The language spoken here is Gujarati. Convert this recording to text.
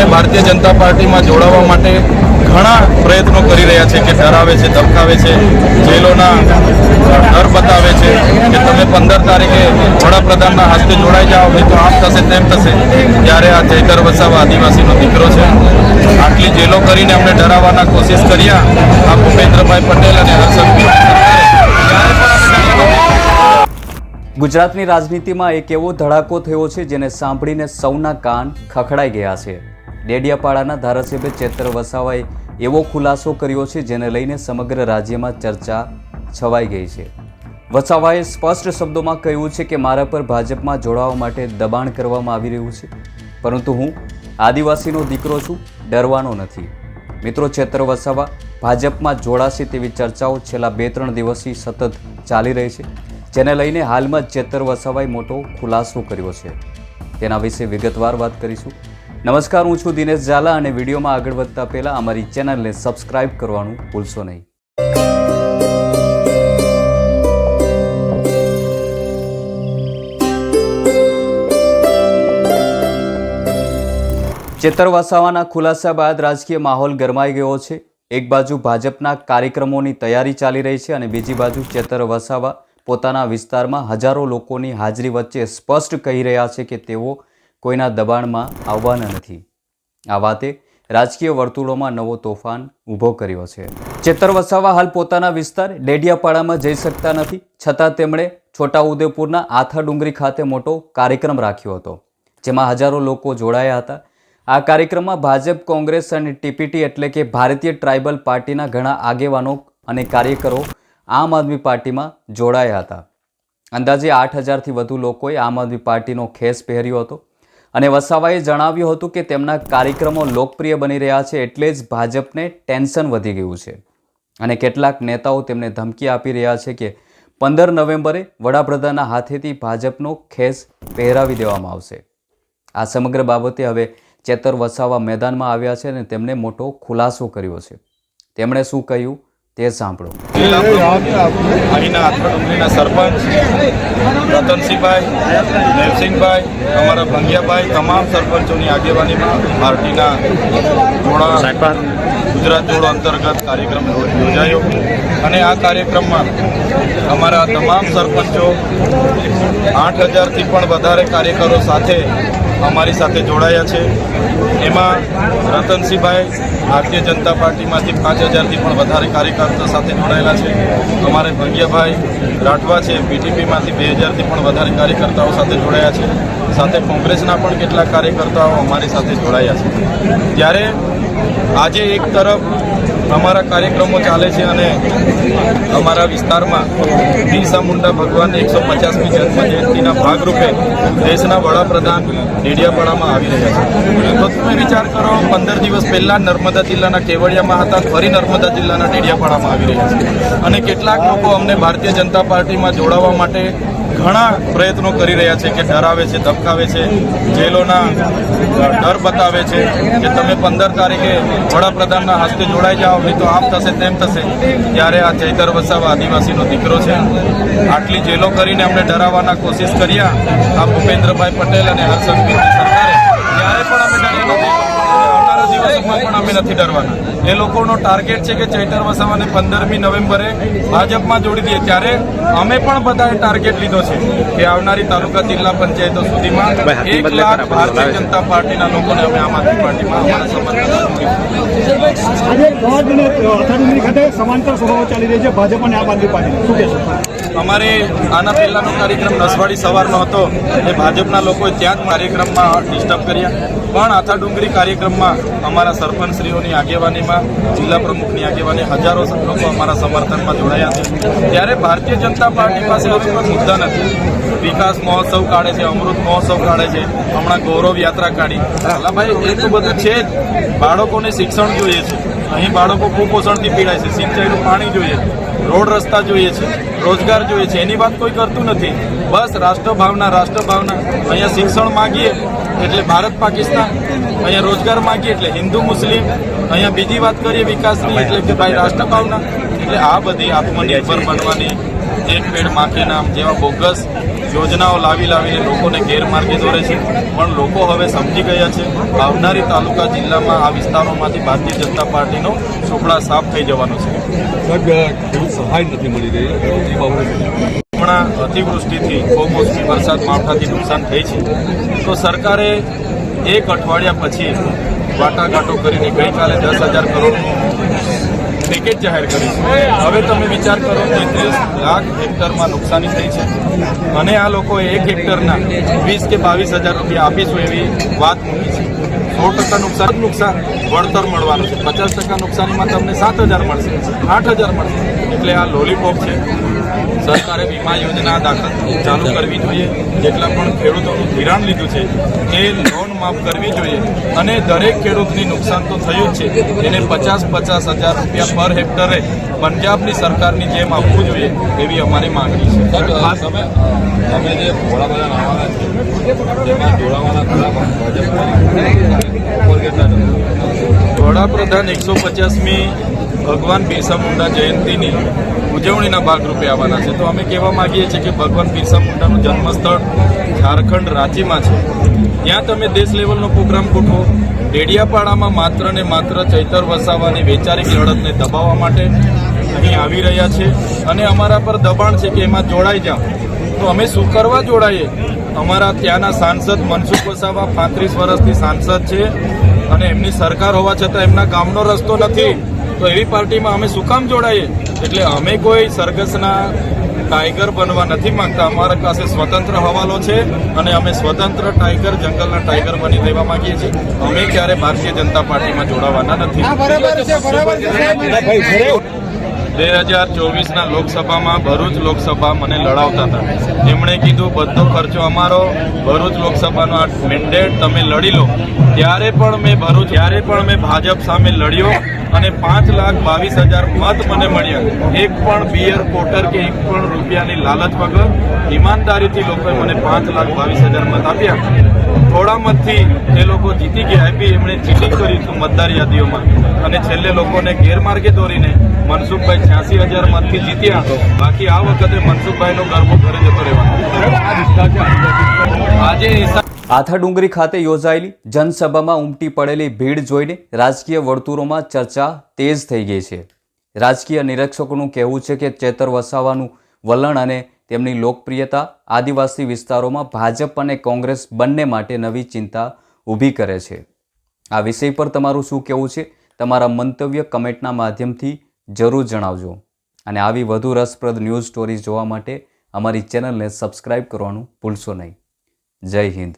અમને ભારતીય જનતા પાર્ટીમાં જોડાવા માટે ઘણા પ્રયત્નો કરી રહ્યા છે કે ડરાવે છે, ધમકાવે છે, જેલોના ડર બતાવે છે કે તમે પંદર તારીખે વડાપ્રધાનના હાથે જોડાઈ જાઓ, નહીં તો આમ થશે, તેમ થશે. ત્યારે આ જયકર વસાવા આદિવાસીનો દીકરો છે. આટલી જેલો કરીને અમને ડરાવવાના કોશિશ કર્યા આ ભૂપેન્દ્રભાઈ પટેલ અને હર્ષદ ગુજરાતની રાજનીતિમાં એક એવો ધડાકો થયો છે જેને સાંભળીને સૌના કાન ખખડાઈ ગયા છે. ડેડિયાપાડાના ધારાસભ્ય ચેતર વસાવાએ એવો ખુલાસો કર્યો છે જેને લઈને સમગ્ર રાજ્યમાં ચર્ચા છવાઈ ગઈ છે. વસાવાએ સ્પષ્ટ શબ્દોમાં કહ્યું છે કે મારા પર ભાજપમાં જોડાવા માટે દબાણ કરવામાં આવી રહ્યું છે. પરંતુ હું આદિવાસીનો દીકરો છું, ડરવાનો નથી. મિત્રો, ચેતર વસાવા ભાજપમાં જોડાશે તેવી ચર્ચાઓ છેલ્લા બે ત્રણ દિવસથી સતત ચાલી રહી છે, જેને લઈને હાલમાં ચેતર વસાવાએ મોટો ખુલાસો કર્યો છે. તેના વિશે વિગતવાર વાત કરીશું. નમસ્કાર, હું છું દિનેશ ઝાલા અને વિડીયોમાં આગળ વધતા પહેલાં અમારી ચેનલને સબસ્ક્રાઇબ કરવાનું ભૂલશો નહીં. ચેતર વસાવાના ખુલાસા બાદ રાજકીય માહોલ ગરમાઈ ગયો છે. એક બાજુ ભાજપના કાર્યક્રમોની તૈયારી ચાલી રહી છે અને બીજી બાજુ ચેતર વસાવા પોતાના વિસ્તારમાં હજારો લોકોની હાજરી વચ્ચે સ્પષ્ટ કહી રહ્યા છે કે તેઓ કોઈના દબાણમાં આવવાના નથી. આ વાતે રાજકીય વર્તુળોમાં નવો તોફાન ઊભો કર્યો છે. ચેતર વસાવા હાલ પોતાના વિસ્તાર ડેડિયાપાડામાં જઈ શકતા નથી. છતાં તેમણે છોટાઉદેપુરના આથા ડુંગરી ખાતે મોટો કાર્યક્રમ રાખ્યો હતો, જેમાં હજારો લોકો જોડાયા હતા. આ કાર્યક્રમમાં ભાજપ, કોંગ્રેસ અને ટીપીટી એટલે કે ભારતીય ટ્રાઇબલ પાર્ટીના ઘણા આગેવાનો અને કાર્યકરો આમ આદમી પાર્ટીમાં જોડાયા હતા. અંદાજે આઠ હજારથી વધુ લોકોએ આમ આદમી પાર્ટીનો ખેસ પહેર્યો હતો અને વસાવાએ જણાવ્યું હતું કે તેમના કાર્યક્રમો લોકપ્રિય બની રહ્યા છે એટલે જ ભાજપને ટેન્શન વધી ગયું છે. અને કેટલાક નેતાઓ તેમને ધમકી આપી રહ્યા છે કે પંદર નવેમ્બરે વડાપ્રધાનના હાથેથી ભાજપનો ખેસ પહેરાવી દેવામાં આવશે. આ સમગ્ર બાબતે હવે ચેતર વસાવા મેદાનમાં આવ્યા છે અને તેમણે મોટો ખુલાસો કર્યો છે. તેમણે શું કહ્યું? તે સાંભળો. અહીંના આથરા સરપંચ, રતનસિંહભાઈ દેવસિંહભાઈ અમારા ભંગિયાભાઈ, તમામ સરપંચોની આગેવાનીમાં પાર્ટીના જોડા, ગુજરાત જોડો અંતર્ગત કાર્યક્રમ યોજાયો. અને આ કાર્યક્રમમાં અમારા તમામ સરપંચો આઠ હજારથી પણ વધારે કાર્યકરો સાથે અમારી સાથે જોડાયા છે. એમાં રતનસિંહભાઈ ભારતીય જનતા પાર્ટીમાંથી પાંચ હજારથી પણ વધારે કાર્યકર્તા સાથે જોડાયેલા છે. અમારે ભંગિયાભાઈ રાઠવા છે પીટીપીમાંથી બે હજારથી પણ વધારે કાર્યકર્તાઓ સાથે જોડાયા છે. સાથે કોંગ્રેસના પણ કેટલાક કાર્યકર્તાઓ અમારી સાથે જોડાયા છે. ત્યારે આજે એક તરફ અમારા કાર્યક્રમો ચાલે છે અને અમારા વિસ્તારમાં બિરસા મુંડા ભગવાનની એકસો પચાસમી જન્મ જયંતિના ભાગરૂપે દેશના વડાપ્રધાન ડેડિયાપાડામાં આવી રહ્યા છે. તો તમે વિચાર કરો, પંદર દિવસ પહેલાં નર્મદા જિલ્લાના કેવડિયામાં હતા, ફરી નર્મદા જિલ્લાના ડેડિયાપાડામાં આવી રહ્યા છે. અને કેટલાક લોકો અમને ભારતીય જનતા પાર્ટીમાં જોડાવા માટે ઘણા પ્રયત્નો કરી રહ્યા છે કે ડરાવે છે, ધમકાવે છે, જેલોના ડર બતાવે છે કે તમે પંદર તારીખે વડાપ્રધાનના હસ્તે જોડાઈ જાઓ, નહીં તો આમ થશે, તેમ થશે. ત્યારે આ ચૈતર વસાવ આદિવાસીનો દીકરો છે. આટલી જેલો કરીને અમને ડરાવવાના કોશિશ કર્યા. આ ભૂપેન્દ્રભાઈ પટેલ અને હર્ષદ સરકારે. ત્યારે પણ અમે ડર્યા નથી આવનારા દિવસોમાં પણ અમે નથી ડરવાના. એ લોકોનો ટાર્ગેટ છે કે ચૈતર વસાવાને પંદરમી નવેમ્બરે ભાજપમાં જોડી દઈએ. ત્યારે અમે પણ બધાએ ટાર્ગેટ લીધો છે કે આવનારી તાલુકા જિલ્લા પંચાયતો સુધીમાં એક લાખ ભારતીય જનતા પાર્ટીના લોકોને અમે આમ આદમી પાર્ટીમાં અમારા સમર્થન આજે ગોળ અને અથાડુંગરી ખાતે સમાંતર સભાઓ ચાલી રહી છે ભાજપ અને આમ આદમી પાર્ટી. શું કહેશો? અમારે આના પહેલાનો કાર્યક્રમ નસવાડી સવારનો હતો. એ ભાજપના લોકોએ ત્યાં જ કાર્યક્રમમાં ડિસ્ટર્બ કર્યા. પણ આથા ડુંગરી કાર્યક્રમમાં અમારા સરપંચશ્રીઓની આગેવાનીમાં જિલ્લા પ્રમુખની આગેવાની હજારો લોકો અમારા સમર્થનમાં જોડાયા છે. ત્યારે ભારતીય જનતા પાર્ટી પાસે હવે કોઈ મુદ્દા નથી. વિકાસ મહોત્સવ કાઢે છે, અમૃત મહોત્સવ કાઢે છે, હમણાં ગૌરવ યાત્રા કાઢી. અલા ભાઈ, એ તો બધું છે જ. બાળકોને શિક્ષણ જોઈએ છે. અહીં બાળકો કુપોષણથી પીડાય છે. સિંચાઈનું પાણી જોઈએ રોડ રસ્તા જોઈએ છે. રોજગાર જોઈએ છે. એની વાત કોઈ કરતું નથી. બસ રાષ્ટ્રભાવના રાષ્ટ્રભાવના. અહીંયા શિક્ષણ માગીએ. એટલે ભારત પાકિસ્તાન અહીંયા રોજગાર માગીએ એટલે હિન્દુ મુસ્લિમ અહીંયા બીજી વાત કરીએ વિકાસની એટલે કે ભાઈ રાષ્ટ્રભાવના એટલે આ બધી આત્મનિર્ભર બનવાની એક પેડ માખી નામ જેવા બોગસ યોજનાઓ લાવી લાવીને લોકોને ગેરમાર્ગે દોરે છે. પણ લોકો હવે સમજી ગયા છે આવનારી તાલુકા જિલ્લામાં આ વિસ્તારોમાંથી ભારતીય જનતા પાર્ટીનો સુપડા સાફ થઈ જવાનો છે. સહાય નથી મળી રહી. એ બાબતે હમણાં અતિવૃષ્ટિથી કમોસમી વરસાદ માવઠાથી નુકસાન થઈ છે. તો સરકારે એક અઠવાડિયા પછી વાટાઘાટો કરીને ગઈકાલે દસ હજાર કરોડનું પેકેજ જાહેર કર્યું છે. હવે તમે વિચાર કરો તેત્રીસ લાખ હેક્ટરમાં નુકસાની થઈ છે. અને આ લોકોએ એક હેક્ટરના વીસ કે બાવીસ હજાર રૂપિયા આપીશું એવી વાત મૂકી છે. સો ટકા નુકસાન નુકસાન વળતર મળવાનું છે. પચાસ ટકા નુકસાનીમાં તમને સાત હજાર મળશે, આઠ હજાર મળશે. એટલે આ લોલીપોપ છે. સરકારે વીમા યોજના દાખલ ચાલુ કરવી જોઈએ જેટલા પણ ખેડૂતોનું ધિરાણ લીધું છે એ લોન માફ કરવી જોઈએ. અને દરેક ખેડૂતની નુકસાન તો થયું જ છે. એને પચાસ પચાસ હજાર રૂપિયા પર હેક્ટરે પંજાબની સરકારની જેમ આપવું જોઈએ એવી અમારી માંગણી છે. તમે તમે જે છે જોડાવાના છે? વડાપ્રધાન એકસો પચાસમી ભગવાન બિરસા મુંડા જયંતિની ઉજવણીના ભાગરૂપે આવવાના છે. તો અમે કહેવા માંગીએ છીએ કે ભગવાન બિરસા મુંડાનું જન્મસ્થળ ઝારખંડ રાંચીમાં છે. ત્યાં તમે દેશ લેવલનો પ્રોગ્રામ ગોઠવો. ડેડિયાપાડામાં માત્ર ને માત્ર ચૈતર વસાવાની વૈચારિક લડતને દબાવવા માટે અહીં આવી રહ્યા છે. અને અમારા પર દબાણ છે કે એમાં જોડાઈ જાઓ. તો અમે શું કરવા જોડાઈએ? અમારા ત્યાંના સાંસદ મનસુખ વસાવા પાંત્રીસ વર્ષથી સાંસદ છે અને એમની સરકાર હોવા છતાં એમના ગામનો રસ્તો નથી. તો એવી પાર્ટીમાં અમે શું કામ જોડાઈએ? એટલે અમે કોઈ સરઘસના ટાઈગર બનવા નથી માંગતા. અમારા પાસે સ્વતંત્ર હવાલો છે અને અમે સ્વતંત્ર ટાઈગર જંગલના ટાઈગર બની રહેવા માંગીએ છીએ. અમે ક્યારે ભારતીય જનતા પાર્ટીમાં જોડાવાના નથી. બે હજાર ચોવીસના લોકસભામાં ભરૂચ લોકસભા મને લડાવતા હતા. એમણે કીધું બધો ખર્ચો અમારો. ભરૂચ લોકસભાનો આ મેન્ડેટ તમે લડી લો. ત્યારે પણ મેં ભરૂચ ત્યારે પણ મેં ભાજપ સામે લડ્યો અને પાંચ લાખ બાવીસ હજાર મત મને મળ્યા. એક પણ બિયર કોટર કે એક પણ રૂપિયાની લાલચ વગર ઈમાનદારીથી લોકોએ મને પાંચ લાખ બાવીસ હજાર મત આપ્યા. થોડા મતથી એ લોકો જીતી ગયા એ બી એમણે ચીટિંગ કર્યું હતું મતદાર યાદીઓમાં. અને છેલ્લે લોકોને ગેરમાર્ગે દોરીને મનસુખભાઈ છ્યાસી હજાર મતથી જીત્યા. બાકી આ વખતે મનસુખભાઈનો ગરબો ઘરે જતો રહેવાનો. આજે આથા ડુંગરી ખાતે યોજાયેલી જનસભામાં ઉમટી પડેલી ભીડ જોઈને રાજકીય વર્તુળોમાં ચર્ચા તેજ થઈ ગઈ છે. રાજકીય નિરીક્ષકોનું કહેવું છે કે ચેતર વસાવાનું વલણ અને તેમની લોકપ્રિયતા આદિવાસી વિસ્તારોમાં ભાજપ અને કોંગ્રેસ બંને માટે નવી ચિંતા ઊભી કરે છે. આ વિષય પર તમારું શું કહેવું છે? તમારા મંતવ્ય કમેન્ટના માધ્યમથી જરૂર જણાવજો. અને આવી વધુ રસપ્રદ ન્યૂઝ સ્ટોરીઝ જોવા માટે અમારી ચેનલને સબસ્ક્રાઇબ કરવાનું ભૂલશો નહીં. જય હિન્દ.